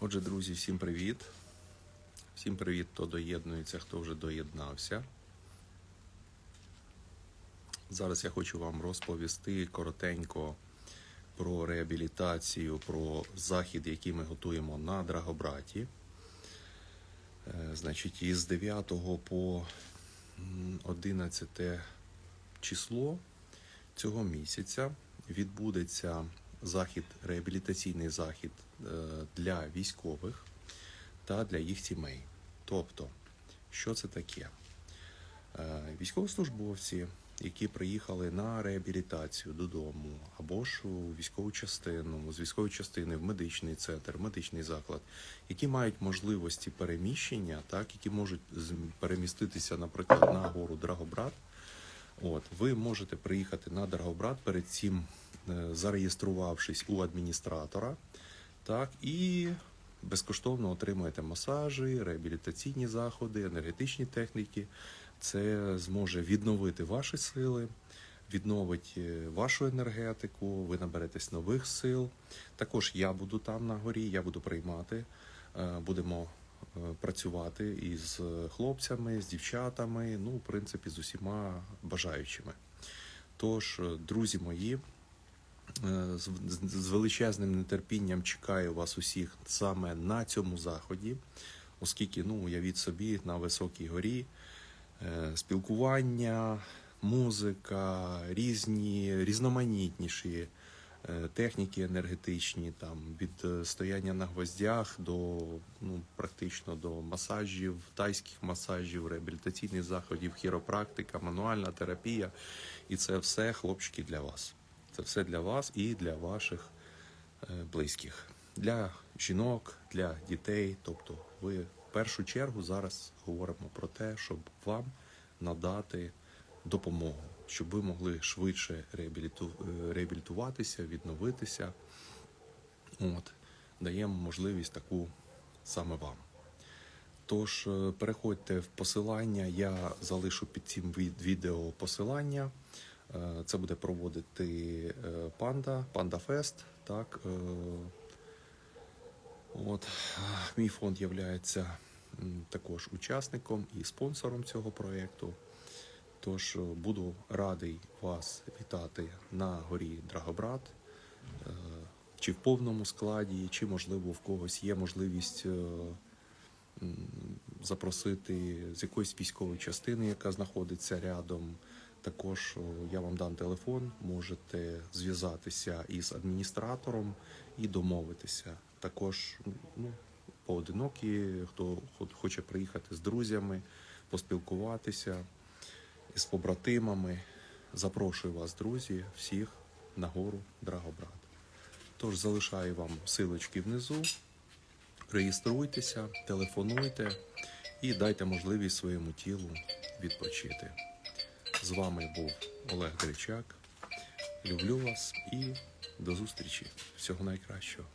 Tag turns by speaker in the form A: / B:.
A: Отже, друзі, всім привіт. Всім привіт, хто доєднується, хто вже доєднався. Зараз я хочу вам розповісти коротенько про реабілітацію, про захід, який ми готуємо на Драгобраті. Е, Значить, із 9 по 11 число цього місяця відбудеться захід, реабілітаційний захід е, для військових та для їх сімей. Тобто, що це таке? Е, Військовослужбовці, які приїхали на реабілітацію додому, або ж у військову частину, з військової частини в медичний центр, медичний заклад, які мають можливості переміщення, так, які можуть переміститися, наприклад, на гору Драгобрат. От, ви можете приїхати на Драгобрат перед цим, зареєструвавшись у адміністратора, так, і безкоштовно отримаєте масажі, реабілітаційні заходи, енергетичні техніки. Це зможе відновити ваші сили, відновить е, вашу енергетику, ви наберетесь нових сил. Також я буду там на горі, я буду приймати. Е, Будемо е, працювати із хлопцями, з дівчатами, ну, в принципі, з усіма бажаючими. Тож, е, друзі мої, е, з, з- величезним нетерпінням чекаю вас усіх саме на цьому заході, оскільки, ну, уявіть собі, на високій горі е, спілкування, музика, різні, різноманітніші е, техніки енергетичні, там від е, стояння на гвоздях до ну, практично до масажів, тайських масажів, реабілітаційних заходів, хіропрактика, мануальна терапія. І це все, хлопчики, для вас. Це все для вас і для ваших е, близьких, для жінок, для дітей. Тобто, ви в першу чергу зараз говоримо про те, щоб вам надати допомогу, щоб ви могли швидше е, реабілітуватися, відновитися. От, даємо можливість таку саме вам. Тож е, переходьте в посилання, я залишу під цим від- відео посилання. Е, Це буде проводити е, панда, Панда Фест. Так, е, от, мій фонд є також учасником і спонсором цього проєкту. Тож буду радий вас вітати на горі Драгобрат, чи в повному складі, чи можливо в когось є можливість запросити з якоїсь військової частини, яка знаходиться рядом. Також я вам дам телефон, можете зв'язатися із адміністратором і домовитися. Також ну, поодинокі, хто хо- хоче приїхати з друзями, поспілкуватися з побратимами. Запрошую вас, друзі, всіх на гору Драгобрат. Тож залишаю вам силочки внизу. Реєструйтеся, телефонуйте і дайте можливість своєму тілу відпочити. З вами був Олег Гречак. Люблю вас і до зустрічі. Всього найкращого.